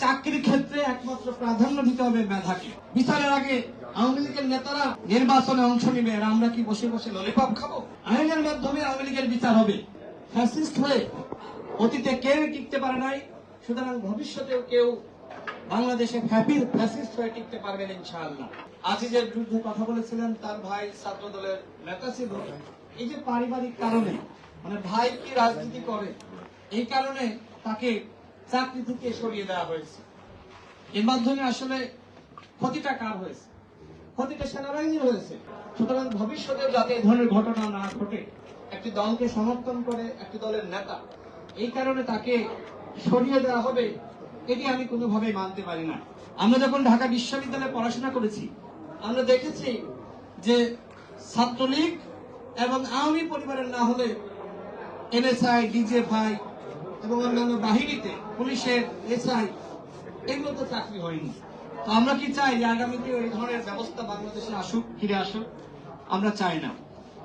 চাকরির ক্ষেত্রে একমাত্র প্রাধান্য দিতে হবে মেধাকে। বিচারের আগে আওয়ামী লীগের নেতারা নির্বাচনে অংশ নেবে, আর আমরা কি বসে বসে ললিপপ খাব? আইনের মাধ্যমে আওয়ামী লীগের বিচার হবে। ফ্যাসিস্ট হয়ে অতীতে কেউ টিকতে পারে নাই, সুতরাং ভবিষ্যতেও কেউ বাংলাদেশে ফ্যাপির ফ্যাসিস্ট হয়ে টিকতে পারবেন ইনশাআল্লাহ। আজিজের বিরুদ্ধে কথা বলেছিলেন তার ভাই ছাত্র দলের নেতা ছিল। এই যে পারিবারিক কারণে মানে ভাই কি রাজনীতি করে, এই কারণে তাকে চাকরি থেকে সরিয়ে দেওয়া হয়েছে। এর মাধ্যমে আসলে ক্ষতিটা কার হয়েছে? ক্ষতিটা সেনাবাহিনীর হয়েছে। সুতরাং ভবিষ্যতে যাতে এই ধরনের ঘটনা না ঘটে, একটি দলকে সমর্থন করে একটি দলের নেতা, এই কারণে তাকে সরিয়ে দেওয়া হবে, এটি আমি কোনোভাবেই মানতে পারি না। আমরা যখন ঢাকা বিশ্ববিদ্যালয়ে পড়াশোনা করেছি, আমরা দেখেছি যে ছাত্রলীগ এবং আওয়ামী পরিবারের না হলে এনএসআই, ডিজেফআই এবং অন্যান্য বাহিনীতে, পুলিশের, এসআই, এগুলো তো চাকরি হয়নি। তো আমরা কি চাই যে আগামীতে এই ধরনের ব্যবস্থা বাংলাদেশে আসুক, ফিরে আসুক? আমরা চাই না।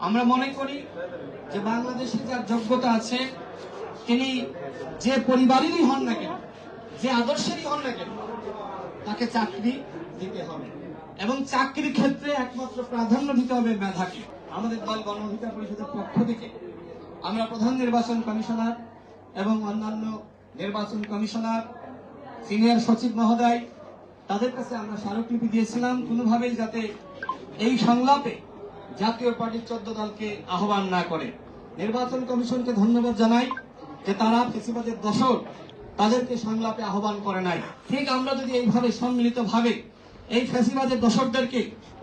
আমরা মনে করি যে বাংলাদেশে যার যোগ্যতা আছে, তিনি যে পরিবারেরই হন না কেন, যে আদর্শেরই হন না কেন, তাকে চাকরি দিতে হবে। এবং চাকরির ক্ষেত্রে একমাত্র প্রাধান্য দিতে হবে মেধাকে। আমাদের দল গণ অধিকার পরিষদের পক্ষ থেকে আমরা প্রধান নির্বাচন কমিশনার এবং অন্যান্য নির্বাচন কমিশনার, সিনিয়র সচিব মহোদয়, তাদের কাছে আমরা স্মারকলিপি দিয়েছিলাম। কোনোভাবেই যাতে এই সংলাপে জাতীয় পার্টির চোদ্দ দলকে আহ্বান না করে। নির্বাচন কমিশনকে ধন্যবাদ জানাই যে তারা ফেসিবাদের দশর তাদেরকে সংলাপে আহ্বান করে নাই। ঠিক আমরা যদি এইভাবে সম্মিলিত ভাবে এই ফেসিবাদের দশকদেরকে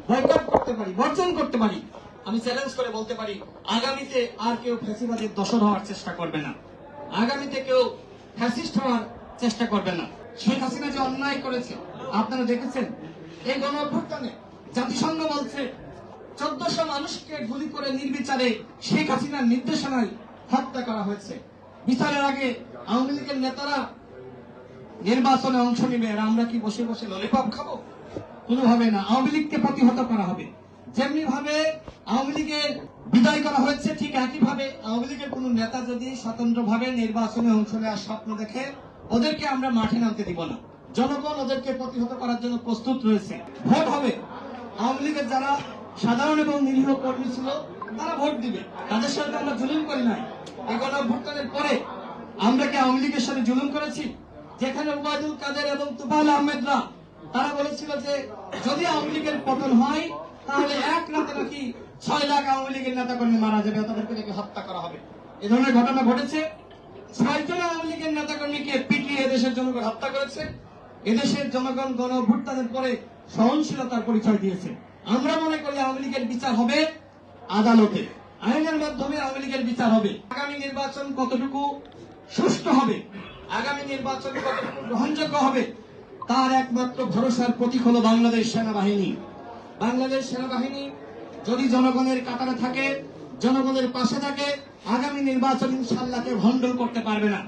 বয়কট করতে পারি, বর্জন করতে পারি, আমি চ্যালেঞ্জ করে বলতে পারি, আগামীতে আর কেউ ফেসিবাদের দশর হওয়ার চেষ্টা করবে না। আগামীতে কেউ ফ্যাসিস্ট হওয়ার চেষ্টা করবে না। শেখ হাসিনা যে অন্যায় করেছে, আপনারা দেখেছেন? এই গণ অভ্যুত্থানে জাতিসংঘ বলছে, চোদ্দশো মানুষকে গুলি করে নির্বিচারে শেখ হাসিনার নির্দেশনায় হত্যা করা হয়েছে। বিচারের আগে আওয়ামী লীগের নেতারা নির্বাচনে অংশ নেবে, আর আমরা কি বসে বসে ললিপপ খাব? কোনোভাবে না। আওয়ামী লীগকে প্রতিহত করা হবে। যেমনি ভাবে আওয়ামী লীগের বিদায় করা হয়েছে, ঠিক একই ভাবে আওয়ামী লীগের কোন নেতা যদি স্বতন্ত্র ভাবে নির্বাচনে অংশ নেওয়ার স্বপ্ন দেখে, ওদেরকে আমরা মাঠে নামতে দিব না। জনগণ ওদেরকে প্রতিহত করার জন্য প্রস্তুত রয়েছে। ভোট হবে। আওয়ামী লীগের যারা সাধারণ এবং নিরীহ কর্মী ছিল, তারা ভোট দিবে। তাদের সাথে আমরা জুলুম করি নাই। এই গণভোটনের পরে আমরা কি আওয়ামী লীগের সাথে জুলুম করেছি? যেখানে উবায়দুল কাদের এবং তুফাইল আহমেদরা, তারা বলেছিল যে যদি আওয়ামী লীগের পতন হয় তাহলে এক রাতে নাকি ছয় লাখ আওয়ামী লীগের নেতা কর্মী মারা যাবে, তাদেরকে নাকি হত্যা করা হবে। এ ধরনের ঘটনা ঘটেছে। ছয়জন আওয়ামী লীগের নেতা কর্মীকে পিটিয়ে এদেশের জনগণ হত্যা করেছে। এদেশের জনগণ গণ ভোটদানের পরে সহনশীলতার পরিচয় দিয়েছে। আমরা মনে করি আওয়ামী লীগের বিচার হবে আদালতে। আইনের মাধ্যমে আওয়ামী লীগের বিচার হবে। আগামী নির্বাচন কতটুকু সুষ্ঠু হবে? আগামী নির্বাচন কতটুকু গ্রহণযোগ্য হবে? তার একমাত্র ভরসার প্রতীক হলো বাংলাদেশ সেনাবাহিনী। বাংলাদেশ সেনাবাহিনী যদি জনগণের কাতারে থাকে, জনগণের পাশে থাকে, আগামী নির্বাচন ইনশাল্লাহকে ভণ্ডল করতে পারবে না।